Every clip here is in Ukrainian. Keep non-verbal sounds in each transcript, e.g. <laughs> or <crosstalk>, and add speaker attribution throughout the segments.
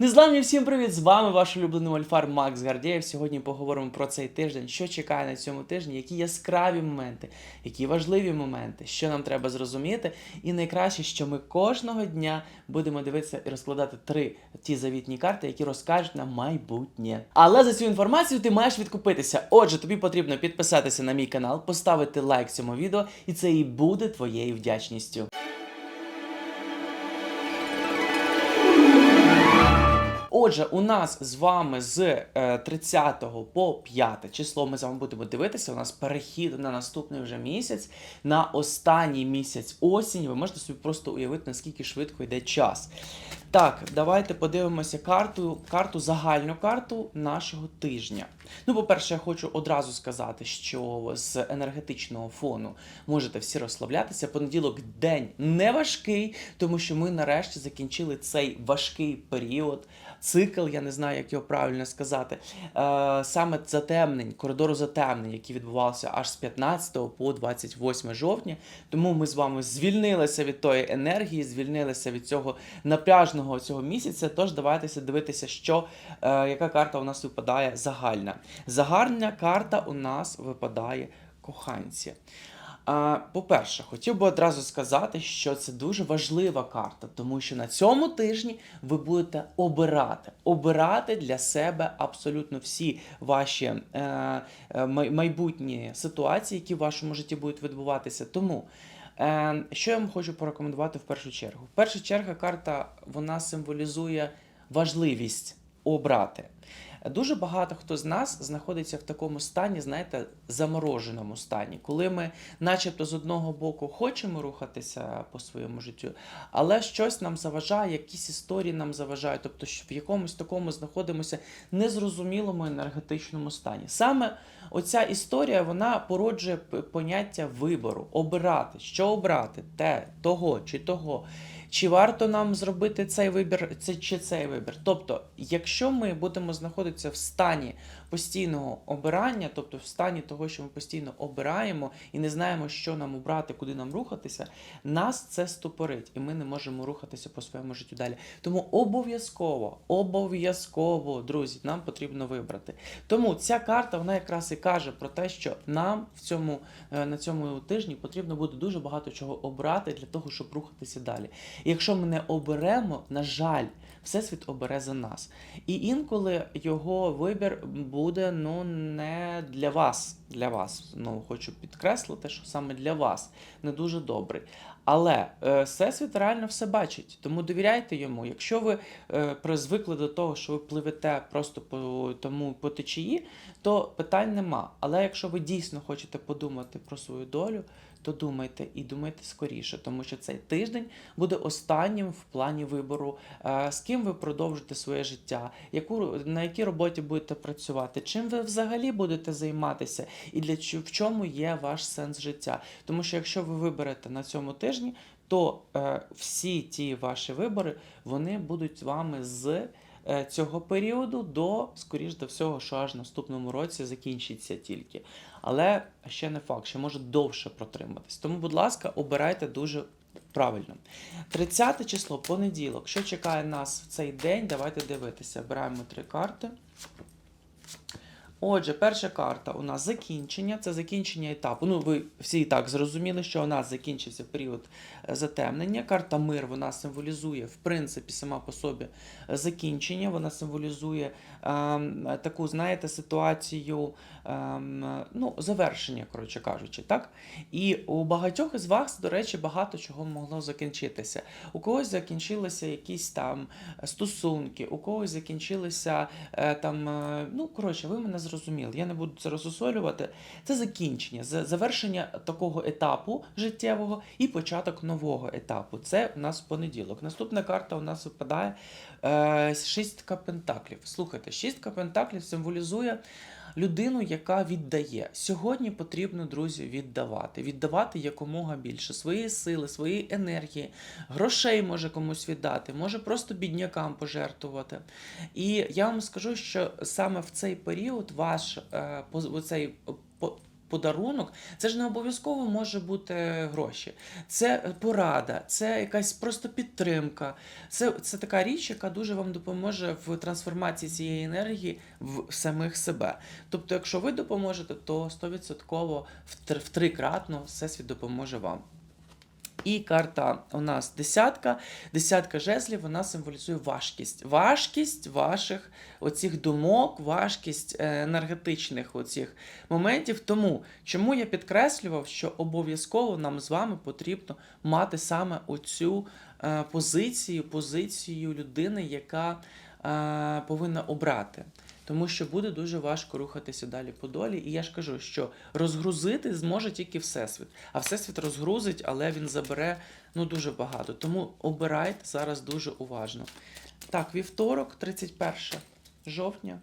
Speaker 1: Незламні всім привіт! З вами ваш улюблений мольфар Макс Гардєєв. Сьогодні поговоримо про цей тиждень, що чекає на цьому тижні, які яскраві моменти, які важливі моменти, що нам треба зрозуміти. І найкраще, що ми кожного дня будемо дивитися і розкладати три ті завітні карти, які розкажуть нам майбутнє. Але за цю інформацію ти маєш відкупитися. Отже, тобі потрібно підписатися на мій канал, поставити лайк цьому відео, і це і буде твоєю вдячністю. Отже, у нас з вами з е, 30 по 5 число ми з вами будемо дивитися. У нас перехід на наступний вже місяць, на останній місяць осінь. Ви можете собі просто уявити, наскільки швидко йде час. Так, давайте подивимося карту, карту, загальну карту нашого тижня. Ну, по-перше, я хочу одразу сказати, що з енергетичного фону можете всі розслаблятися. Понеділок день не важкий, тому що ми нарешті закінчили цей важкий період, цикл, я не знаю, як його правильно сказати. Е, саме затемнень, коридору затемнень, який відбувався аж з 15 по 28 жовтня. Тому ми з вами звільнилися від тої енергії, звільнилися від цього напряжного цього місяця. Тож давайтеся дивитися, що е, яка карта у нас випадає загальна. Загальна карта у нас випадає коханці. По-перше, хотів би одразу сказати, що це дуже важлива карта, тому що на цьому тижні ви будете обирати, обирати для себе абсолютно всі ваші е, е, майбутні ситуації, які в вашому житті будуть відбуватися. Тому е, що я вам хочу порекомендувати в першу чергу? В першу чергу карта вона символізує важливість обрати. Дуже багато хто з нас знаходиться в такому стані, знаєте, замороженому стані, коли ми, начебто, з одного боку хочемо рухатися по своєму життю, але щось нам заважає, якісь історії нам заважають, тобто в якомусь такому знаходимося незрозумілому енергетичному стані. Саме оця історія вона породжує поняття вибору, обирати, що обрати, те, того чи того. Чи варто нам зробити цей вибір, це чи цей вибір? Тобто, якщо ми будемо знаходитися в стані постійного обирання, тобто в стані того, що ми постійно обираємо і не знаємо, що нам обрати, куди нам рухатися, нас це стопорить, і ми не можемо рухатися по своєму життю далі. Тому обов'язково, обов'язково, друзі, нам потрібно вибрати. Тому ця карта вона якраз і каже про те, що нам в цьому е, на цьому тижні потрібно буде дуже багато чого обрати для того, щоб рухатися далі. І якщо ми не оберемо, на жаль, Всесвіт обере за нас. І інколи його вибір буде ну не для вас. Для вас. Ну хочу підкреслити, що саме для вас не дуже добрий. Але е, Всесвіт реально все бачить, тому довіряйте йому. Якщо ви е, призвикли до того, що ви пливете просто по тому по течії, то питань нема. Але якщо ви дійсно хочете подумати про свою долю, то думайте і думайте скоріше, тому що цей тиждень буде останнім в плані вибору, е, з ким ви продовжите своє життя, яку на якій роботі будете працювати, чим ви взагалі будете займатися, і для в чому є ваш сенс життя. Тому що якщо ви виберете на цьому тижні, то е, всі ті ваші вибори вони будуть вами з цього періоду до, скоріш до всього, що аж наступному році закінчиться тільки. Але ще не факт, що може довше протриматись. Тому, будь ласка, обирайте дуже правильно. 30 число, понеділок. Що чекає нас в цей день? Давайте дивитися. Беремо три карти. Отже, перша карта у нас закінчення. Це закінчення етапу. Ну, ви всі і так зрозуміли, що у нас закінчився період е, затемнення. Карта мир вона символізує, в принципі, сама по собі е, закінчення. Вона символізує ем, таку, знаєте, ситуацію ем, ну, завершення, коротше кажучи, так? І у багатьох із вас, до речі, багато чого могло закінчитися. У когось закінчилися якісь там стосунки, у когось закінчилися е, там, е, ну, коротше, ви мене зрозуміли. Я не буду це розосолювати. Це закінчення, завершення такого етапу життєвого і початок нового етапу. Це у нас понеділок. Наступна карта у нас випадає е, шістка пентаклів. Слухайте, шістка пентаклів символізує людину, яка віддає. Сьогодні потрібно, друзі, віддавати. Віддавати якомога більше свої сили, своєї енергії, грошей може комусь віддати, може просто біднякам пожертвувати. І я вам скажу, що саме в цей період ваш е, по- подарунок, це ж не обов'язково може бути гроші. Це порада, це якась просто підтримка. Це, це така річ, яка дуже вам допоможе в трансформації цієї енергії в самих себе. Тобто, якщо ви допоможете, то 100% втр- втрикратно всесвіт допоможе вам. І карта у нас десятка. Десятка жезлів, вона символізує важкість. Важкість ваших оцих думок, важкість е, енергетичних оцих моментів. Тому чому я підкреслював, що обов'язково нам з вами потрібно мати саме оцю е, позицію, позицію людини, яка е, повинна обрати. Тому що буде дуже важко рухатися далі по долі. І я ж кажу, що розгрузити зможе тільки Всесвіт. А Всесвіт розгрузить, але він забере ну, дуже багато. Тому обирайте зараз дуже уважно. Так, вівторок, 31 жовтня.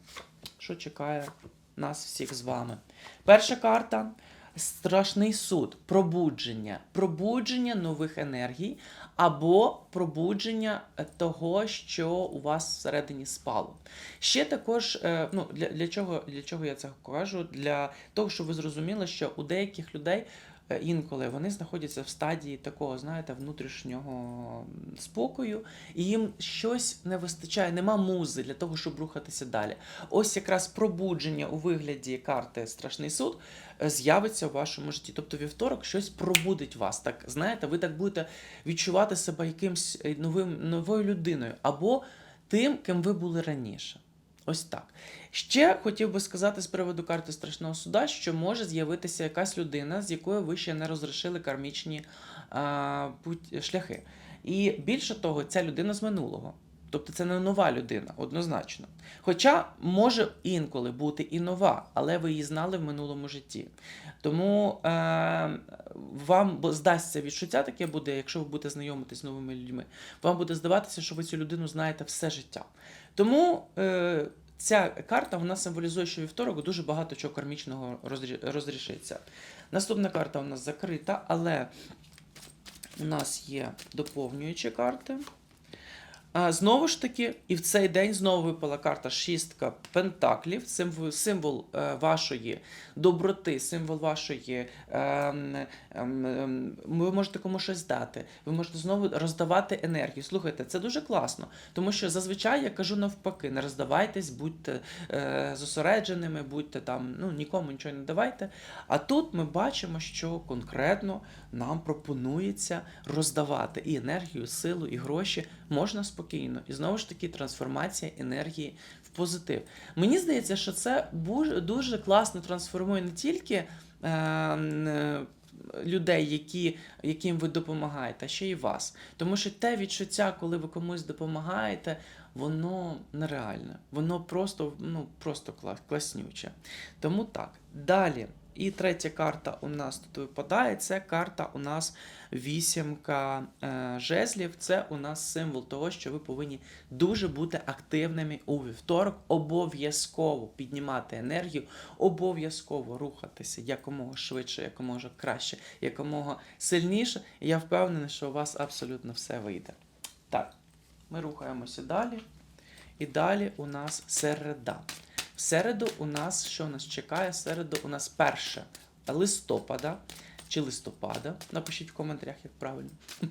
Speaker 1: Що чекає нас всіх з вами? Перша карта. Страшний суд, пробудження, пробудження нових енергій або пробудження того, що у вас всередині спало. Ще також, е, ну для, для чого для чого я це кажу? Для того, щоб ви зрозуміли, що у деяких людей інколи вони знаходяться в стадії такого, знаєте, внутрішнього спокою, і їм щось не вистачає, нема музи для того, щоб рухатися далі. Ось якраз пробудження у вигляді карти Страшний суд е, з'явиться в вашому житті. Тобто вівторок щось пробудить вас. Так знаєте, ви так будете відчувати себе якимсь е, новим новою людиною або тим, ким ви були раніше. Ось так. Ще хотів би сказати з приводу карти страшного суда, що може з'явитися якась людина, з якою ви ще не розрішили кармічні а, шляхи. І більше того, ця людина з минулого. Тобто це не нова людина, однозначно. Хоча може інколи бути і нова, але ви її знали в минулому житті. Тому е, вам здасться відчуття таке буде, якщо ви будете знайомитись з новими людьми. Вам буде здаватися, що ви цю людину знаєте все життя. Тому е, ця карта вона символізує, що вівторок дуже багато чого кармічного розрішиться. Наступна карта у нас закрита, але у нас є доповнюючі карти. Знову ж таки, і в цей день знову випала карта шістка пентаклів, символ, символ е, вашої доброти, символ вашої. Е, ем, ем, ви можете комусь щось дати, ви можете знову роздавати енергію. Слухайте, це дуже класно, тому що зазвичай я кажу навпаки: не роздавайтесь, будьте е, зосередженими, будьте там, ну нікому нічого не давайте. А тут ми бачимо, що конкретно нам пропонується роздавати і енергію, силу, і гроші можна спокійно. І знову ж таки, трансформація енергії в позитив. Мені здається, що це дуже класно трансформує не тільки. е, Людей, які, яким ви допомагаєте, а ще й вас. Тому що те відчуття, коли ви комусь допомагаєте, воно нереальне. Воно просто, ну, просто клас, класнюче. Тому так. Далі. І третя карта у нас тут випадає. Це карта у нас вісімка е, жезлів. Це у нас символ того, що ви повинні дуже бути активними у вівторок. Обов'язково піднімати енергію, обов'язково рухатися якомога швидше, якомога краще, якомога сильніше. Я впевнений, що у вас абсолютно все вийде. Так, ми рухаємося далі. І далі у нас середа. В середу у нас що нас чекає? В середу у нас перше листопада чи листопада. Напишіть в коментарях, як правильно. <laughs>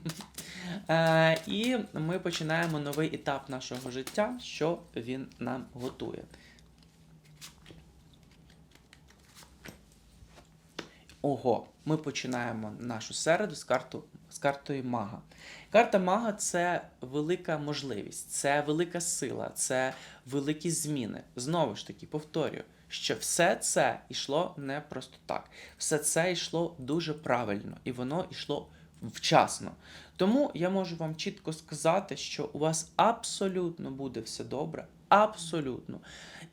Speaker 1: Е, І ми починаємо новий етап нашого життя, що він нам готує. Ого, ми починаємо нашу середу з, карту, з картою мага. Карта мага це велика можливість, це велика сила, це великі зміни. Знову ж таки, повторюю, що все це йшло не просто так. Все це йшло дуже правильно і воно йшло вчасно. Тому я можу вам чітко сказати, що у вас абсолютно буде все добре. Абсолютно.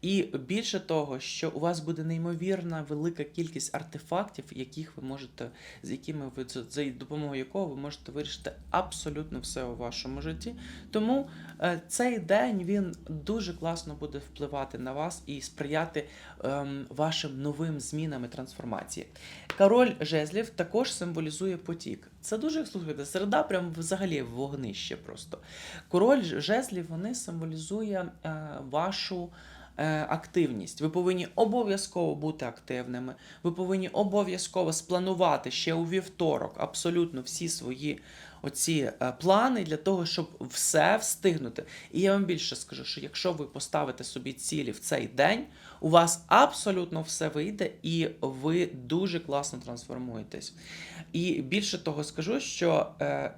Speaker 1: І більше того, що у вас буде неймовірна велика кількість артефактів, яких ви можете, з якими ви за- допомогою якого ви можете вирішити абсолютно все у вашому житті. Тому е, цей день він дуже класно буде впливати на вас і сприяти ем, вашим новим змінам і трансформації. Король жезлів також символізує потік. Це дуже слухайте, середа прям взагалі вогнище просто. Король жезлів вони символізує е, вашу активність. Ви повинні обов'язково бути активними. Ви повинні обов'язково спланувати ще у вівторок абсолютно всі свої оці е, плани для того, щоб все встигнути. І я вам більше скажу, що якщо ви поставите собі цілі в цей день, у вас абсолютно все вийде, і ви дуже класно трансформуєтесь. І більше того скажу, що е,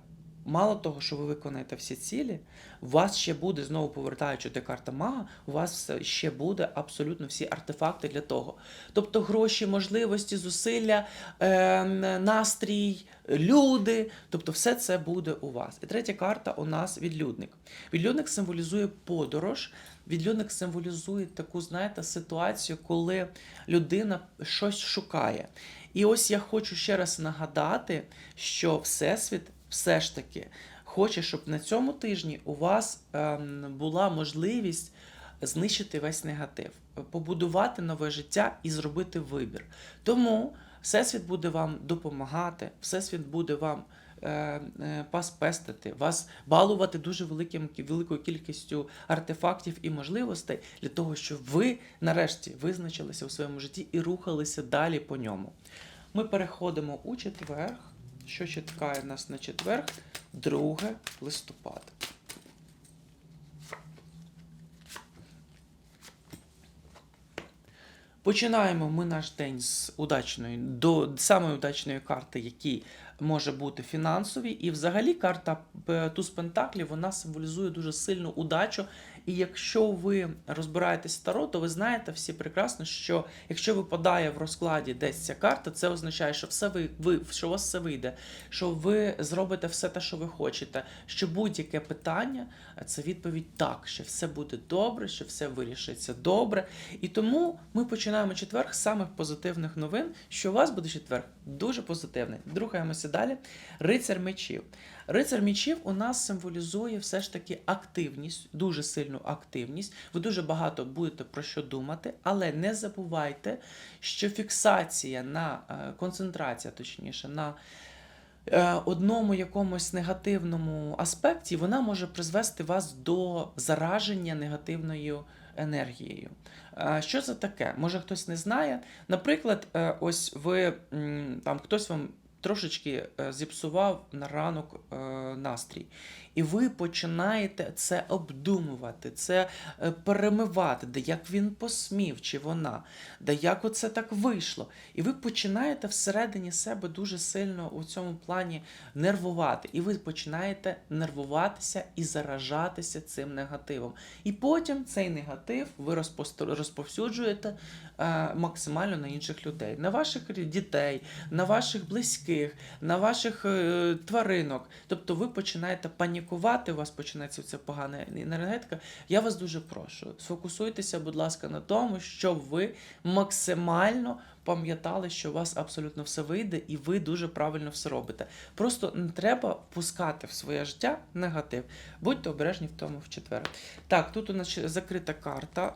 Speaker 1: мало того, що ви виконаєте всі цілі, у вас ще буде, знову повертаючи до карта мага, у вас ще буде абсолютно всі артефакти для того. Тобто гроші, можливості, зусилля, е, настрій, люди, тобто все це буде у вас. І третя карта у нас відлюдник. Відлюдник символізує подорож. Відлюдник символізує таку, знаєте, ситуацію, коли людина щось шукає. І ось я хочу ще раз нагадати, що Всесвіт все ж таки хоче, щоб на цьому тижні у вас ем, була можливість знищити весь негатив, побудувати нове життя і зробити вибір. Тому Всесвіт буде вам допомагати, Всесвіт буде вам е, е, паспестити, вас балувати дуже великим, великою кількістю артефактів і можливостей для того, щоб ви нарешті визначилися у своєму житті і рухалися далі по ньому. Ми переходимо у четверг. Що чекає нас на четверг? 2 листопада. Починаємо ми наш день з удачної до самої удачної карти, які може бути фінансові. І взагалі карта е, Туз Пентаклів вона символізує дуже сильну удачу. І якщо ви розбираєтесь в таро, то ви знаєте всі прекрасно, що якщо випадає в розкладі десь ця карта, це означає, що все ви, ви що у вас все вийде, що ви зробите все те, що ви хочете. Що будь-яке питання це відповідь так, що все буде добре, що все вирішиться добре. І тому ми починаємо четверг з самих позитивних новин, що у вас буде четверг дуже позитивний. Рухаємося далі. Рицар мечів. Рицар мечів у нас символізує все ж таки активність, дуже сильну активність. Ви дуже багато будете про що думати, але не забувайте, що фіксація на е, концентрація, точніше, на е, одному якомусь негативному аспекті, вона може призвести вас до зараження негативною енергією. Е, Що це таке? Може хтось не знає. Наприклад, ось ви там хтось вам трошечки е, зіпсував на ранок е, настрій. І ви починаєте це обдумувати, це е, перемивати, де як він посмів, чи вона, де як оце так вийшло. І ви починаєте всередині себе дуже сильно у цьому плані нервувати. І ви починаєте нервуватися і заражатися цим негативом. І потім цей негатив ви розповсюджуєте максимально на інших людей, на ваших дітей, на ваших близьких, на ваших е, тваринок. Тобто ви починаєте панікувати, у вас починається ця погана енергетика. Я вас дуже прошу, сфокусуйтеся, будь ласка, на тому, щоб ви максимально пам'ятали, що у вас абсолютно все вийде, і ви дуже правильно все робите. Просто не треба впускати в своє життя негатив. Будьте обережні в тому в четвер. Так, тут у нас закрита карта.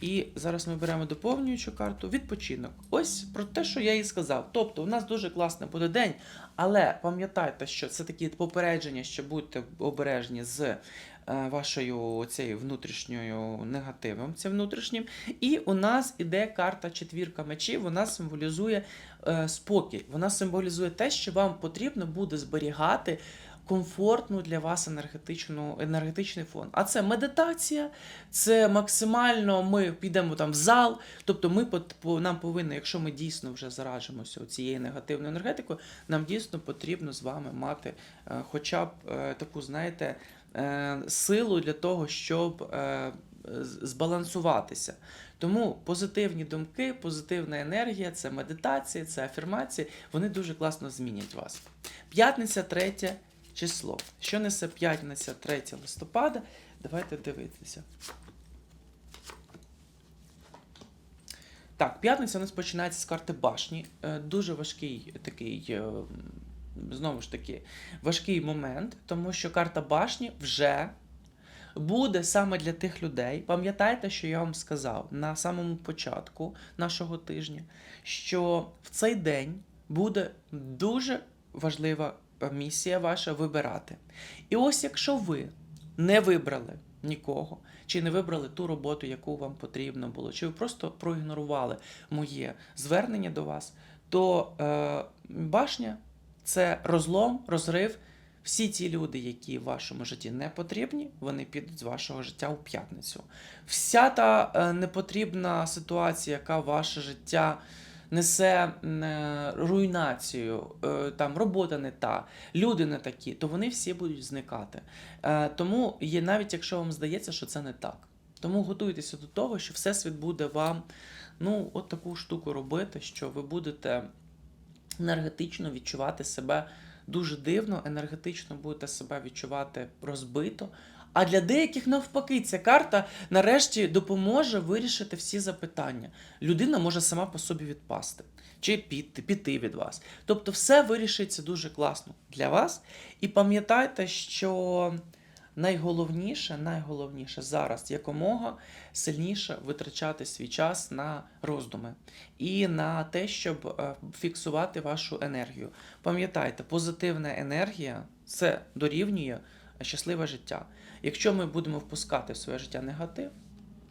Speaker 1: І зараз ми беремо доповнюючу карту відпочинок. Ось про те, що я і сказав. Тобто, у нас дуже класний буде день, але пам'ятайте, що це такі попередження, що будьте обережні з е, вашою цією внутрішньою негативом, цим внутрішнім. І у нас іде карта четвірка мечів, вона символізує е, спокій. Вона символізує те, що вам потрібно буде зберігати комфортну для вас енергетичну, енергетичний фон. А це медитація, це максимально ми підемо там в зал. Тобто ми нам повинно, якщо ми дійсно вже заражимося цією негативною енергетикою, нам дійсно потрібно з вами мати е, хоча б е, таку, знаєте, е, силу для того, щоб збалансуватися. Тому позитивні думки, позитивна енергія, це медитація, це афірмації, вони дуже класно змінять вас. П'ятниця, третє число. Що несе п'ятниця 3 листопада? Давайте дивитися. Так, п'ятниця у нас починається з карти башні. Е, Дуже важкий такий, е, знову ж таки, важкий момент, тому що карта башні вже буде саме для тих людей. Пам'ятайте, що я вам сказав на самому початку нашого тижня, що в цей день буде дуже важлива місія ваша вибирати. І ось якщо ви не вибрали нікого, чи не вибрали ту роботу, яку вам потрібно було, чи ви просто проігнорували моє звернення до вас, то е, башня це розлом, розрив. Всі ті люди, які в вашому житті не потрібні, вони підуть з вашого життя у п'ятницю. Вся та е, непотрібна ситуація, яка ваше життя несе е, руйнацію, е, там робота не та, люди не такі, то вони всі будуть зникати. Е, тому є навіть якщо вам здається, що це не так. Тому готуйтеся до того, що Всесвіт буде вам ну, от таку штуку робити, що ви будете енергетично відчувати себе дуже дивно, енергетично будете себе відчувати розбито. А для деяких навпаки, ця карта нарешті допоможе вирішити всі запитання. Людина може сама по собі відпасти чи піти, піти від вас. Тобто, все вирішиться дуже класно для вас. І пам'ятайте, що найголовніше, найголовніше зараз якомога сильніше витрачати свій час на роздуми і на те, щоб е, фіксувати вашу енергію. Пам'ятайте, позитивна енергія це дорівнює щасливе життя. Якщо ми будемо впускати в своє життя негатив,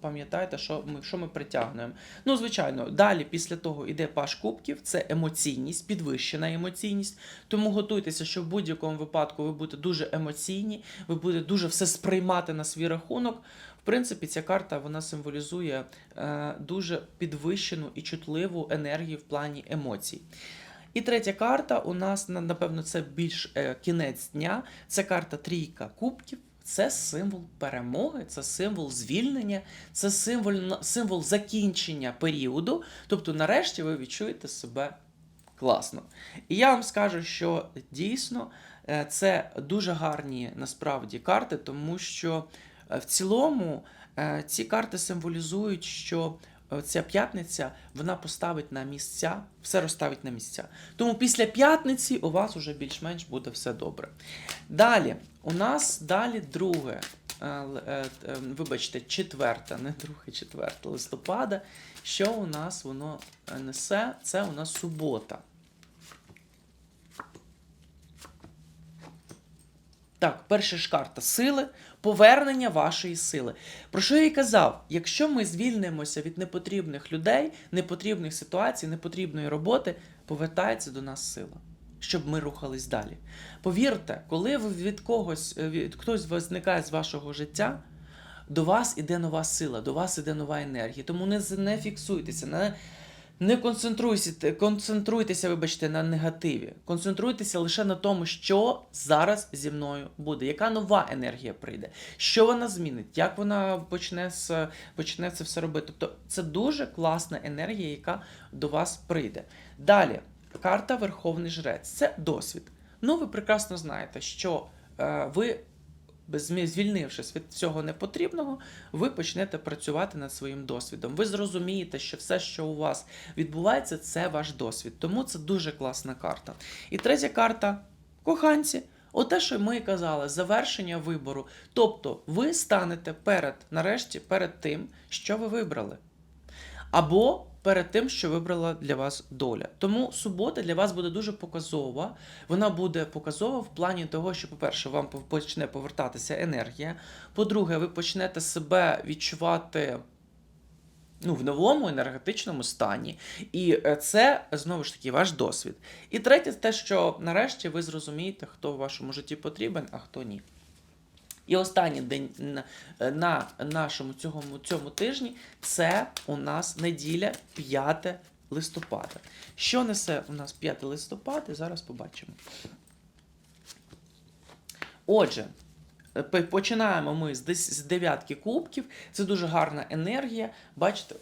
Speaker 1: пам'ятайте, що ми, що ми притягнуємо. Ну, звичайно, далі після того йде паш кубків, це емоційність, підвищена емоційність. Тому готуйтеся, що в будь-якому випадку ви будете дуже емоційні, ви будете дуже все сприймати на свій рахунок. В принципі, ця карта вона символізує е, дуже підвищену і чутливу енергію в плані емоцій. І третя карта у нас, напевно, це більш е, кінець дня. Це карта трійка кубків. Це символ перемоги, це символ звільнення, це символ, символ закінчення періоду. Тобто, нарешті ви відчуєте себе класно. І я вам скажу, що дійсно е, це дуже гарні насправді карти, тому що е, в цілому е, ці карти символізують, що ця п'ятниця вона поставить на місця, все розставить на місця. Тому після п'ятниці у вас вже більш-менш буде все добре. Далі, у нас далі друге. е, е, е, Вибачте, четверте, не друге, четверте листопада. Що у нас воно несе? Це у нас субота. Так, перша ж карта сили, повернення вашої сили. Про що я і казав? Якщо ми звільнимося від непотрібних людей, непотрібних ситуацій, непотрібної роботи, повертається до нас сила, щоб ми рухались далі. Повірте, коли ви від когось, е, від, хтось зникає з вашого життя, до вас іде нова сила, до вас іде нова енергія. Тому не, не фіксуйтеся, не, не концентруйтеся, концентруйтеся, вибачте, на негативі. Концентруйтеся лише на тому, що зараз зі мною буде, яка нова енергія прийде, що вона змінить, як вона почне, почне це все робити. Тобто це дуже класна енергія, яка до вас прийде. Далі, карта Верховний Жрець це досвід. Ну, ви прекрасно знаєте, що е, ви звільнившись від всього непотрібного, ви почнете працювати над своїм досвідом. Ви зрозумієте, що все, що у вас відбувається, це ваш досвід. Тому це дуже класна карта. І третя карта коханці. Оте, що ми і казали, завершення вибору. Тобто ви станете перед, нарешті, перед тим, що ви вибрали. Або перед тим, що вибрала для вас доля. Тому субота для вас буде дуже показова. Вона буде показова в плані того, що, по-перше, вам почне повертатися енергія. По-друге, ви почнете себе відчувати. Ну, в новому енергетичному стані. І е, це знову ж таки ваш досвід. І третє, те, що нарешті ви зрозумієте, хто в вашому житті потрібен, а хто ні. І останній день на, на нашому цьому, цьому тижні це у нас неділя 5 листопада. Що несе у нас 5 листопада? Зараз побачимо. Отже, починаємо ми з, дев'ятки кубків. Це дуже гарна енергія. Бачите,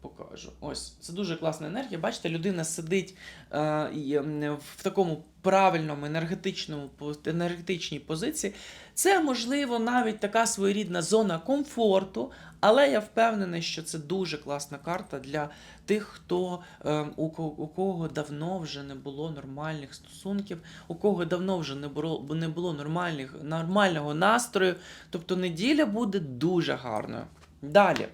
Speaker 1: покажу. Ось це дуже класна енергія. Бачите, людина сидить е, в такому правильному енергетичному енергетичній позиції. Це можливо навіть така своєрідна зона комфорту, але я впевнений, що це дуже класна карта для тих, хто е, у, ко- у кого давно вже не було нормальних стосунків, у кого давно вже не було, не було нормальних, нормального настрою. Тобто неділя буде дуже гарною. Далі.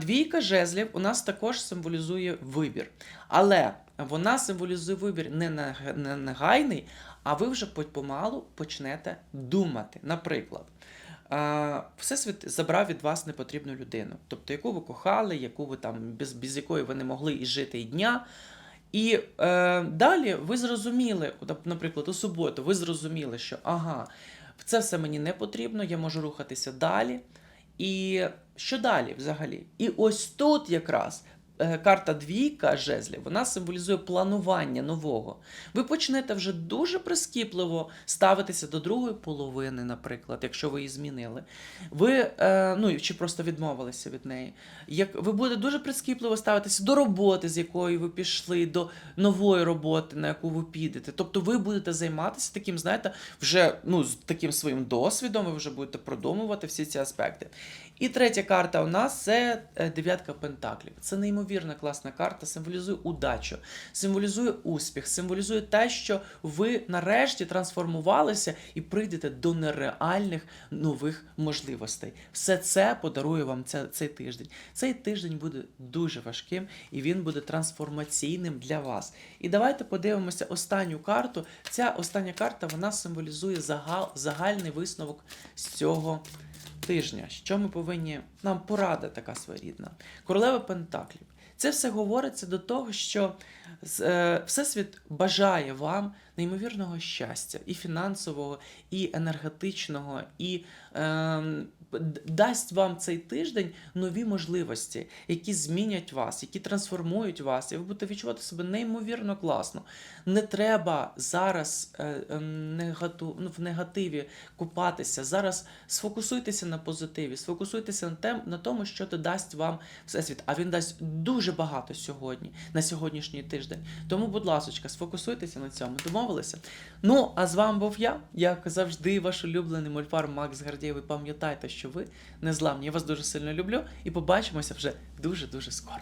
Speaker 1: Двійка жезлів у нас також символізує вибір. Але вона символізує вибір не негайний, а ви вже помалу почнете думати. Наприклад, Всесвіт забрав від вас непотрібну людину, тобто яку ви кохали, яку ви там без, без якої ви не могли і жити і дня. І е, далі ви зрозуміли, наприклад, у суботу, ви зрозуміли, що ага, це все мені не потрібно, я можу рухатися далі. І що далі взагалі? І ось тут якраз карта двійка жезлів, вона символізує планування нового. Ви почнете вже дуже прискіпливо ставитися до другої половини, наприклад, якщо ви її змінили. Ви, е, ну чи просто відмовилися від неї. Як ви будете дуже прискіпливо ставитися до роботи, з якої ви пішли, до нової роботи, на яку ви підете. Тобто ви будете займатися таким, знаєте, вже ну, з таким своїм досвідом, ви вже будете продумувати всі ці аспекти. І третя карта у нас це е, дев'ятка пентаклів. Це неймовірна класна карта, символізує удачу, символізує успіх, символізує те, що ви нарешті трансформувалися і прийдете до нереальних нових можливостей. Все це подарує вам цей тиждень. Цей тиждень буде дуже важким і він буде трансформаційним для вас. І давайте подивимося останню карту. Ця остання карта вона символізує загал, загальний висновок з цього тижня. Що ми повинні. Нам порада така своєрідна. Королева Пентаклів. Це все говориться до того, що е, Всесвіт бажає вам неймовірного щастя, і фінансового, і енергетичного, і д- дасть вам цей тиждень нові можливості, які змінять вас, які трансформують вас, і ви будете відчувати себе неймовірно класно. Не треба зараз е, е, негату, ну, в негативі купатися. Зараз сфокусуйтеся на позитиві, сфокусуйтеся на, тем, на тому, що то дасть вам всесвіт. А він дасть дуже багато сьогодні, на сьогоднішній тиждень. Тому, будь ласка, сфокусуйтеся на цьому. Домовилися? Ну, а з вами був я, як завжди, ваш улюблений мольфар Макс Гардєєв. Пам'ятайте, що ви незламні. Я вас дуже сильно люблю і побачимося вже дуже-дуже скоро.